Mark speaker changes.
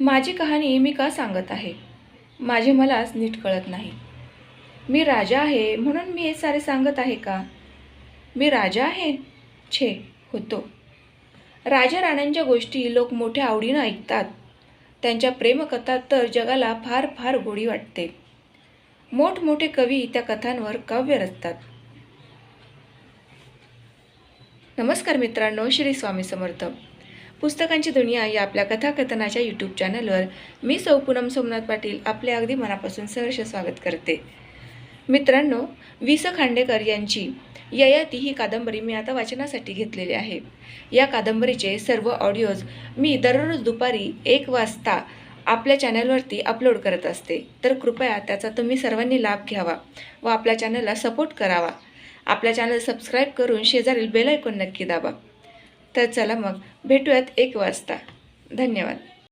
Speaker 1: माझी कहाणी मी का सांगत आहे? माझे मलाच नीट कळत नाही. मी राजा आहे म्हणून मी हे सारे सांगत आहे का? मी राजा आहे? छे होतो. राजा राण्यांच्या गोष्टी लोक मोठ्या आवडीनं ऐकतात. त्यांच्या प्रेमकथा तर जगाला फार फार गोडी वाटते. मोठमोठे कवी त्या कथांवर काव्य रचतात. नमस्कार मित्रांनो श्री स्वामी समर्थ. पुस्तकांची दुनिया या आपल्या कथाकथनाच्या यूट्यूब चॅनलवर मी सौ पूनम सोमनाथ पाटील आपले अगदी मनापासून सहर्ष स्वागत करते. मित्रांनो वि स खांडेकर यांची ययाती ही कादंबरी मी आता वाचनासाठी घेतलेली आहे. या कादंबरीचे सर्व ऑडिओज मी दररोज दुपारी एक वाजता आपल्या चॅनलवरती अपलोड करत असते. तर कृपया त्याचा तुम्ही सर्वांनी लाभ घ्यावा व आपल्या चॅनलला सपोर्ट करावा. आपल्या चॅनल सबस्क्राईब करून शेजारील बेल ऐकून नक्की दाबा. तर चला मग भेटूयात एक वाजता. धन्यवाद.